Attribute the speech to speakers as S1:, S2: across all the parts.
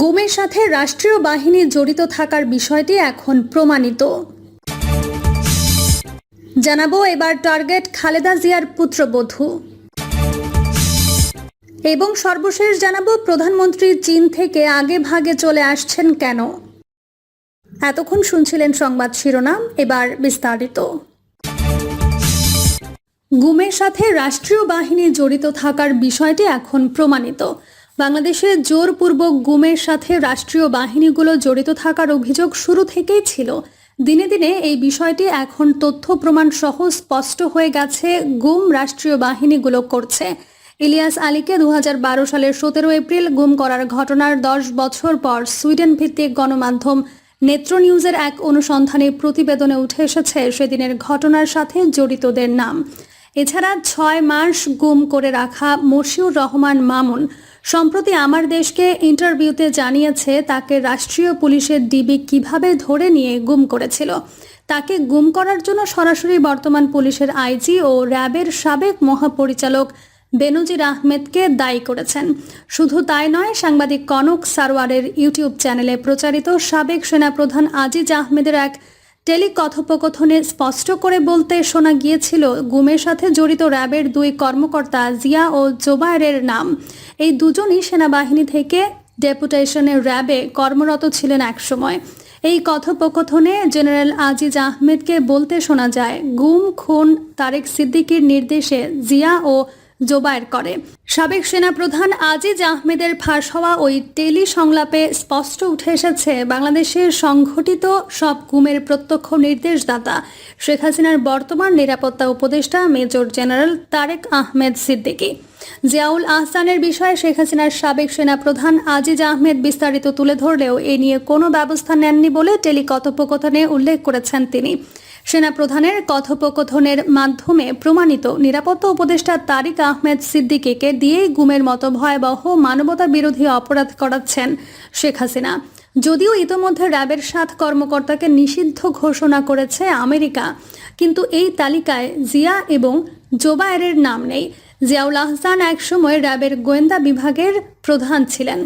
S1: গুমের সাথে রাষ্ট্রীয় বাহিনী জড়িত থাকার বিষয়টি এখন প্রমাণিত। জানাব এবার টার্গেট খালেদা জিয়ার পুত্রবধূ। এবং সর্বশেষ জানাব প্রধানমন্ত্রী চীন থেকে আগে ভাগে চলে আসছেন কেন? এতক্ষণ শুনছিলেন সংবাদ শিরোনাম, এবার বিস্তারিত। গুমের সাথে রাষ্ট্রীয় বাহিনী জড়িত থাকার বিষয়টি এখন প্রমাণিত। বাংলাদেশে জোরপূর্বক গুমের সাথে রাষ্ট্রীয় বাহিনীগুলো জড়িত থাকার অভিযোগ শুরু থেকেই ছিল। দিনে দিনে এই বিষয়টি এখন তথ্য প্রমাণ সহ স্পষ্ট হয়ে গেছে, গুম রাষ্ট্রীয় বাহিনীগুলো করছে। ইলিয়াস আলীকে দু সালের সতেরো এপ্রিল গুম করার ঘটনার দশ বছর পর সুইডেন ভিত্তিক গণমাধ্যম নেত্র নিউজের এক অনুসন্ধানী প্রতিবেদনে উঠে এসেছে সেদিনের ঘটনার সাথে জড়িতদের নাম। এছাড়া ছয় মাস গুম করে রাখা মশিউর রহমান মামুন সম্প্রতি আমার দেশকে ইন্টারভিউতে জানিয়েছে, তাকে রাষ্ট্রীয় পুলিশের ডিবি কীভাবে ধরে নিয়ে গুম করেছিল। তাকে গুম করার জন্য সরাসরি বর্তমান পুলিশের আইজি ও র্যাবের সাবেক মহাপরিচালক বেনজির আহমেদকে দায়ী করেছেন। শুধু তাই নয়, সাংবাদিক কনক সারওয়ারের ইউটিউব চ্যানেলে প্রচারিত সাবেক সেনাপ্রধান আজিজ আহমেদের এক টেলিকথোপকথনে স্পষ্ট করে বলতে শোনা গিয়েছিল গুমের সাথে জড়িত র্যাবের দুই কর্মকর্তা জিয়া ও জোবায়ের নাম। এই দুজনই সেনাবাহিনী থেকে ডেপুটেশনের র্যাবে কর্মরত ছিলেন একসময়। এই কথোপকথনে জেনারেল আজিজ আহমেদকে বলতে শোনা যায়, গুম, খুন, তারেক সিদ্দিকীর নির্দেশে জিয়া ও জোবায়ের করে। সাবেক সেনাপ্রধান আজিজ আহমেদের ফাঁস হওয়া ওই টেলি সংলাপে স্পষ্ট উঠে এসেছে, বাংলাদেশের সংঘটিত সব গুমের প্রত্যক্ষ নির্দেশদাতা। শেখ হাসিনার বর্তমান নিরাপত্তা উপদেষ্টা মেজর জেনারেল তারেক আহমেদ সিদ্দিকী। জিয়াউল আহসানের বিষয়ে শেখ হাসিনার সাবেক সেনাপ্রধান আজিজ আহমেদ বিস্তারিত তুলে ধরলেও এ নিয়ে কোনো ব্যবস্থা নেননি বলে টেলিকথোপকথনে উল্লেখ করেছেন তিনি। সেনাপ্রধানের কথোপকথনের মাধ্যমে প্রমাণিত নিরাপত্তা উপদেষ্টা তারিক আহমেদ সিদ্দিকীকে দিয়েই গুমের মতো ভয়াবহ মানবতা বিরোধী অপরাধ করাচ্ছেন শেখ হাসিনা। যদিও ইতোমধ্যে র্যাবের সাত কর্মকর্তাকে নিষিদ্ধ ঘোষণা করেছে আমেরিকা, কিন্তু এই তালিকায় জিয়া এবং জোবায়ের নাম নেই। জিয়াউল আহসান একসময় র্যাবের গোয়েন্দা বিভাগের প্রধান ছিলেন।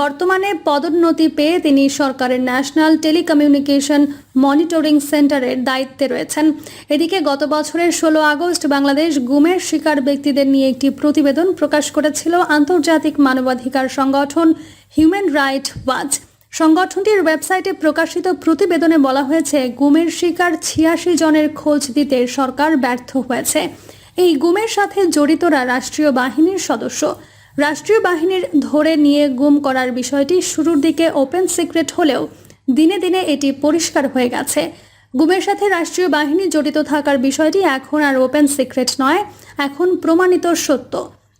S1: বর্তমানে পদোন্নতি পেয়ে তিনি সরকারের ন্যাশনাল টেলিকমিউনিকেশন মনিটরিং সেন্টারের দায়িত্বে রয়েছেন। এদিকে গত বছরের ষোলো আগস্ট বাংলাদেশ গুমের শিকার ব্যক্তিদের নিয়ে একটি প্রতিবেদন প্রকাশ করেছিল আন্তর্জাতিক মানবাধিকার সংগঠন হিউম্যান রাইট ওয়াচ। সংগঠনটির ওয়েবসাইটে প্রকাশিত প্রতিবেদনে বলা হয়েছে, গুমের শিকার ছিয়াশি জনের খোঁজ দিতে সরকার ব্যর্থ হয়েছে। এই গুমের সাথে জড়িতরা রাষ্ট্রীয় বাহিনীর সদস্য। রাষ্ট্রীয় বাহিনীর ধরে নিয়ে গুম করার বিষয়টি শুরুর দিকে ওপেন সিক্রেট হলেও দিনে দিনে এটি পরিষ্কার হয়ে গেছে। গুমের সাথে রাষ্ট্রীয় বাহিনী জড়িত থাকার বিষয়টি এখন আর ওপেন সিক্রেট নয়, এখন প্রমাণিত সত্য।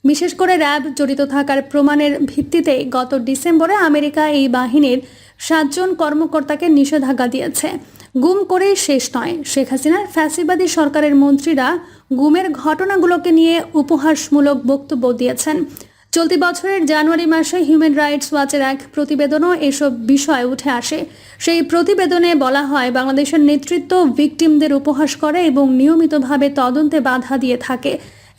S1: বিশেষ করে র্যাব জড়িত থাকার প্রমাণের ভিত্তিতে গত ডিসেম্বরে আমেরিকা এই বাহিনীর সাতজন কর্মকর্তাকে নিষেধাজ্ঞা দিয়েছে। গুম করেই শেষ নয়, শেখ হাসিনার ফ্যাসিবাদী সরকারের মন্ত্রীরা গুমের ঘটনাগুলোকে নিয়ে উপহাসমূলক বক্তব্য দিয়েছেন। চলতি বছরের জানুয়ারি মাসে হিউম্যান রাইটস ওয়াচের এক প্রতিবেদনও এসব বিষয় উঠে আসে। সেই প্রতিবেদনে বলা হয়, বাংলাদেশের নেতৃত্ব ভিকটিমদের উপহাস করে এবং নিয়মিতভাবে তদন্তে বাধা দিয়ে থাকে।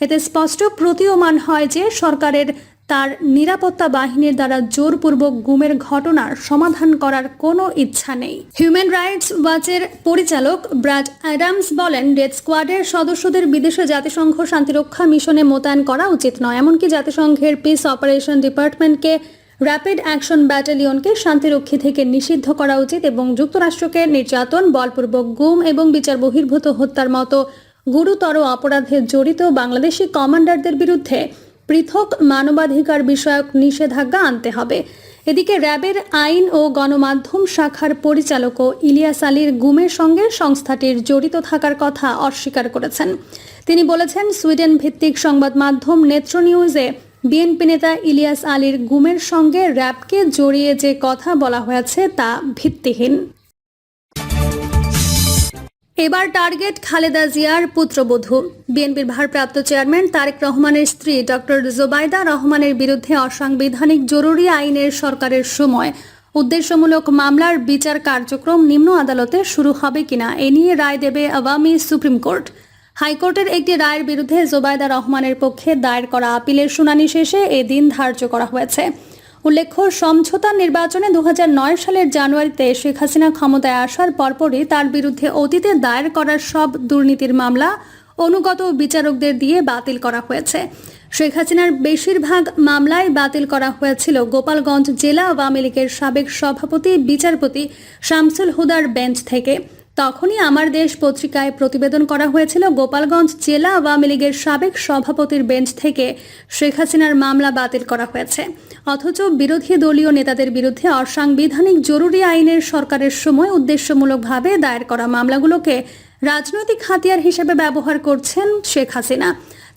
S1: এতে স্পষ্ট প্রতীয়মান হয় যে সরকারের তার নিরাপত্তা বাহিনীর দ্বারা জোরপূর্বক গুমের ঘটনার সমাধান করার কোনো ইচ্ছা নেই। হিউম্যান রাইটস ওয়াচের পরিচালক ব্র্যাড অ্যাডামস বলেন ডেথ স্কোয়াডের সদস্যদের বিদেশে জাতিসংঘ শান্তিরক্ষা মিশনে মোতায়েন করা উচিত নয়। এমনকি জাতিসংঘের পিস অপারেশন ডিপার্টমেন্টকে র্যাপিড অ্যাকশন ব্যাটালিয়নকে শান্তিরক্ষী থেকে নিষিদ্ধ করা উচিত এবং যুক্তরাষ্ট্রকে নির্যাতন, বলপূর্বক গুম এবং বিচার বহির্ভূত হত্যার মতো গুরুতর অপরাধে জড়িত বাংলাদেশি কমান্ডারদের বিরুদ্ধে পৃথক মানবাধিকার বিষয়ক নিষেধাজ্ঞা আনতে হবে। এদিকে র্যাবের আইন ও গণমাধ্যম শাখার পরিচালকও ইলিয়াস আলীর গুমের সঙ্গে সংস্থাটির জড়িত থাকার কথা অস্বীকার করেছেন। তিনি বলেছেন সুইডেন ভিত্তিক সংবাদ মাধ্যম নেত্র নিউজে বিএনপি নেতা ইলিয়াস আলীর গুমের সঙ্গে র্যাবকে জড়িয়ে যে কথা বলা হয়েছে তা ভিত্তিহীন। এবার টার্গেট খালেদা জিয়ার পুত্রবধূ। বিএনপির ভারপ্রাপ্ত চেয়ারম্যান তারেক রহমানের স্ত্রী ডক্টর জোবাইদা রহমানের বিরুদ্ধে অসাংবিধানিক জরুরি আইনের সরকারের সময়। উদ্দেশ্যমূলক মামলার বিচার কার্যক্রম নিম্ন আদালতে শুরু হবে কিনা এ নিয়ে রায় দেবে আওয়ামী সুপ্রিম কোর্ট। হাইকোর্টের একটি রায়ের বিরুদ্ধে জোবায়দা রহমানের পক্ষে দায়ের করা আপিলের শুনানি শেষে এ দিন ধার্য করা হয়েছে। উল্লেখ্য, সমঝোতা নির্বাচনে দু হাজার নয় সালের জানুয়ারিতে শেখ হাসিনা ক্ষমতায় আসার পরপরই তার বিরুদ্ধে অতীতে দায়ের করার সব দুর্নীতির মামলা অনুগত বিচারকদের দিয়ে বাতিল করা হয়েছে। শেখ হাসিনার বেশিরভাগ মামলায় বাতিল করা হয়েছিল গোপালগঞ্জ জেলা আওয়ামী লীগের সাবেক সভাপতি, বিচারপতি শামসুল হুদার বেঞ্চ থেকে। তখনই আমার দেশ পত্রিকায় প্রতিবেদন করা হয়েছিল, গোপালগঞ্জ জেলা আওয়ামী লীগের সাবেক সভাপতির বেঞ্চ থেকে শেখ হাসিনার মামলা বাতিল করা হয়েছে। অথচ বিরোধী দলীয় নেতাদের বিরুদ্ধে অসাংবিধানিক জরুরি আইনের সরকারের সময় উদ্দেশ্যমূলকভাবে দায়ের করা মামলাগুলোকে রাজনৈতিক হাতিয়ার হিসেবে ব্যবহার করছেন শেখ হাসিনা।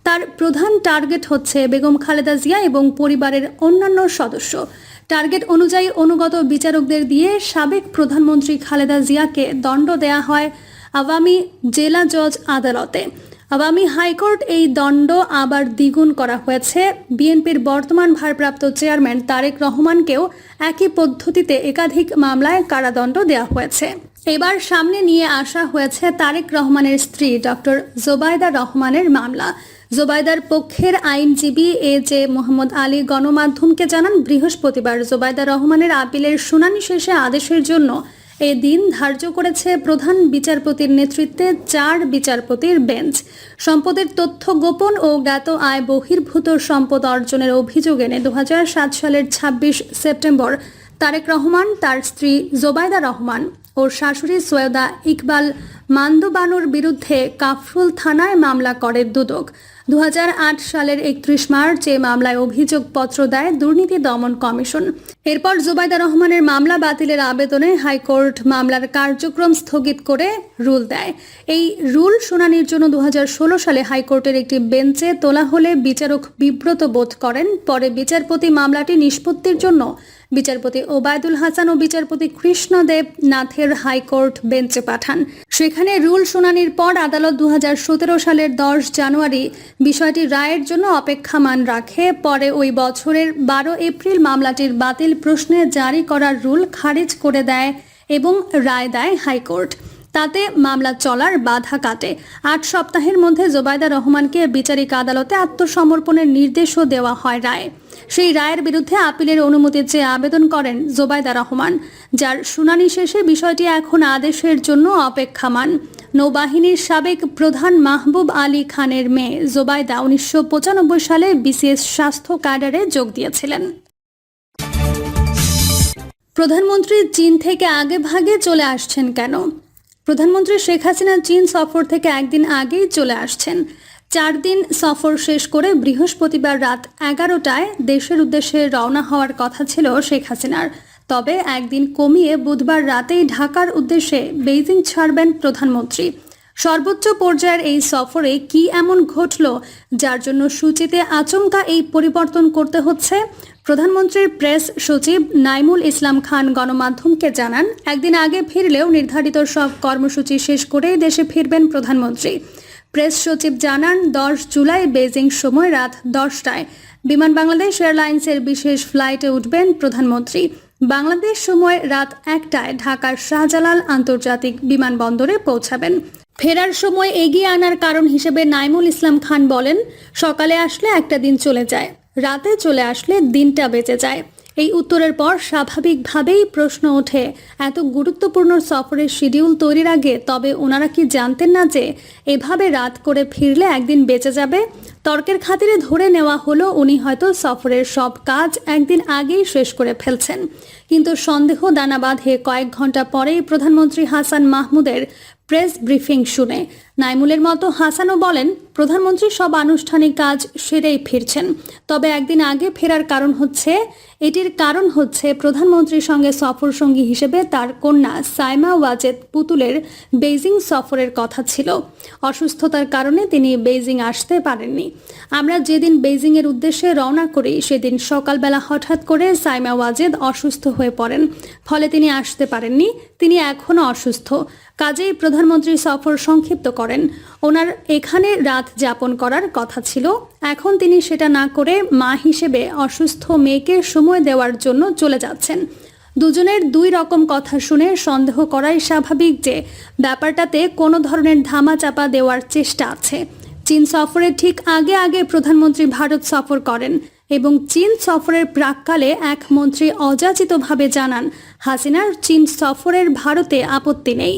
S1: তার প্রধান টার্গেট হচ্ছে বেগম খালেদা জিয়া এবং পরিবারের অন্যান্য সদস্য। টার্গেট অনুযায়ী অনুগত বিচারকদের দিয়ে সাবেক প্রধানমন্ত্রী খালেদা জিয়াকে দণ্ড দেয়া হয় আওয়ামী জেলা জজ আদালতে। আওয়ামী হাইকোর্ট এই দণ্ড আবার দ্বিগুণ করা হয়েছে। বিএনপির বর্তমান ভারপ্রাপ্ত চেয়ারম্যান তারেক রহমানকেও একই পদ্ধতিতে একাধিক মামলায় কারাদণ্ড দেওয়া হয়েছে। এবার সামনে নিয়ে আসা হয়েছে তারেক রহমানের স্ত্রী, ডক্টর জোবায়দা রহমানের মামলা। জোবায়দার পক্ষের আইনজীবী এ জে মোহাম্মদ আলী গণমাধ্যমকে জানান, বৃহস্পতিবার জোবায়দা রহমানের আপিলের শুনানি শেষে আদেশের জন্য এ দিন ধার্য করেছে প্রধান বিচারপতির নেতৃত্বে চার বিচারপতির বেঞ্চ। সম্পদের তথ্য গোপন ও জ্ঞাত আয় বহির্ভূত সম্পদ অর্জনের অভিযোগ এনে দু হাজার সাত সালের ২৬ সেপ্টেম্বর তারেক রহমান, তার স্ত্রী জোবায়দা রহমান ও শাশুড়ি সৈয়দা ইকবাল মান্দবানুর বিরুদ্ধে কাফরুল থানায় মামলা করে দুদক। দু হাজার আট সালের একত্রিশ মার্চ এ মামলায় অভিযোগপত্র দেয় দুর্নীতি দমন কমিশন। এরপর জুবাইদা রহমানের মামলা বাতিলের আবেদনে হাইকোর্ট মামলার কার্যক্রম স্থগিত করে রুল দেয়। এই রুল শুনানির জন্য দু হাজার ষোলো সালে হাইকোর্টের একটি বেঞ্চে তোলা হলে বিচারক বিব্রত বোধ করেন। পরে বিচারপতি মামলাটি নিষ্পত্তির জন্য বিচারপতি ওবায়দুল হাসান ও বিচারপতি কৃষ্ণদেব নাথের হাইকোর্ট বেঞ্চে পাঠান। সেখানে রুল শুনানির পর আদালত দু হাজার সতেরো সালের দশ জানুয়ারি বিষয়টি রায়ের জন্য অপেক্ষামান রাখে। পরে ওই বছরের বারো এপ্রিল মামলাটির বাতিল প্রশ্নে জারি করার রুল খারিজ করে দেয় এবং রায় দেয় হাইকোর্ট। তাতে মামলা চলার বাধা কাটে। আট সপ্তাহের মধ্যে জোবায়দা রহমানকে বিচারিক আদালতে আত্মসমর্পণের নির্দেশও দেওয়া হয় রায়। সেই রায়ের বিরুদ্ধে আপিলের অনুমতি চেয়ে আবেদন করেন জোবায়দা রহমান, যার শুনানি শেষে বিষয়টি এখন আদেশের জন্য অপেক্ষামান। নৌবাহিনীর সাবেক প্রধান মাহবুব আলী খানের মেয়ে জোবায়দা উনিশশো পঁচানব্বই সালে বিসিএস স্বাস্থ্য ক্যাডারে যোগ দিয়েছিলেন। প্রধানমন্ত্রী চীন থেকে আগে ভাগে চলে আসছেন কেন? প্রধানমন্ত্রী শেখ হাসিনা চীন সফর থেকে একদিন আগেই চলে আসছেন। চার দিন সফর শেষ করে বৃহস্পতিবার রাত এগারোটায় দেশের উদ্দেশ্যে রওনা হওয়ার কথা ছিল শেখ হাসিনার। তবে একদিন কমিয়ে বুধবার রাতেই ঢাকার উদ্দেশ্যে বেইজিং ছাড়বেন প্রধানমন্ত্রী। সর্বোচ্চ পর্যায়ের এই সফরে কি এমন ঘটল যার জন্য সূচিতে আচমকা এই পরিবর্তন করতে হচ্ছে? প্রধানমন্ত্রীর প্রেস সচিব নাইমুল ইসলাম খান গণমাধ্যমকে জানান, একদিন আগে ফিরলেও নির্ধারিত সব কর্মসূচি শেষ করেই দেশে ফিরবেন প্রধানমন্ত্রী। প্রেস সচিব জানান, দশ জুলাই বেজিং সময় রাত দশটায় বিমান বাংলাদেশ এয়ারলাইন্সের বিশেষ ফ্লাইটে উঠবেন প্রধানমন্ত্রী। বাংলাদেশ সময় রাত একটায় ঢাকার শাহজালাল আন্তর্জাতিক বিমানবন্দরে পৌঁছাবেন। ফেরার সময় এগিয়ে আনার কারণ হিসেবে নাইমুল ইসলাম খান বলেন, সকালে আসলে একটা দিন চলে যায়, রাতে চলে আসলে দিনটা বেঁচে যায়। এই উত্তরের পর স্বাভাবিকভাবেই প্রশ্ন ওঠে, এত গুরুত্বপূর্ণ সফরের শিডিউল তৈরির আগে তবে ওনারা কি জানতেন না যে এভাবে রাত করে ফিরলে একদিন বেঁচে যাবে? তর্কের খাতিরে ধরে নেওয়া হলো, উনি হয়তো সফরের সব কাজ একদিন আগেই শেষ করে ফেলছেন। কিন্তু সন্দেহ দানা বাঁধে কয়েক ঘণ্টা পরেই প্রধানমন্ত্রী হাসান মাহমুদের প্রেস ব্রিফিং শুনে নাইমুলের মতো হাসানও বলেন, প্রধানমন্ত্রী সব আনুষ্ঠানিক কাজ সেরেই ফিরছেন। তবে একদিন আগে ফেরার কারণ হচ্ছে, এটির কারণ হচ্ছে প্রধানমন্ত্রীর সঙ্গে সফর সঙ্গী হিসেবে তার কন্যা সাইমা ওয়াজেদ পুতুলের বেইজিং সফরের কথা ছিল। অসুস্থতার কারণে তিনি বেইজিং আসতে পারেননি। আমরা যেদিন বেইজিংয়ের উদ্দেশ্যে রওনা করি, সেদিন সকালবেলা হঠাৎ করে সাইমা ওয়াজেদ অসুস্থ হয়ে পড়েন। ফলে তিনি আসতে পারেননি, তিনি এখনও অসুস্থ। কাজেই প্রধানমন্ত্রী সফর সংক্ষিপ্ত করেন। ওনার এখানে রাত যাপন করার কথা ছিল। এখন তিনি সেটা না করে মা হিসেবে অসুস্থ মেয়েকে সময় দেওয়ার জন্য চলে যাচ্ছেন। দুজনের দুই রকম কথা শুনে সন্দেহ করাই স্বাভাবিক যে ব্যাপারটাতে কোনো ধরনের ধামাচাপা দেওয়ার চেষ্টা আছে। চীন সফরের ঠিক আগে আগে প্রধানমন্ত্রী ভারত সফর করেন এবং চীন সফরের প্রাককালে এক মন্ত্রী অযাচিতভাবে জানান, হাসিনার চীন সফরের ভারতে আপত্তি নেই।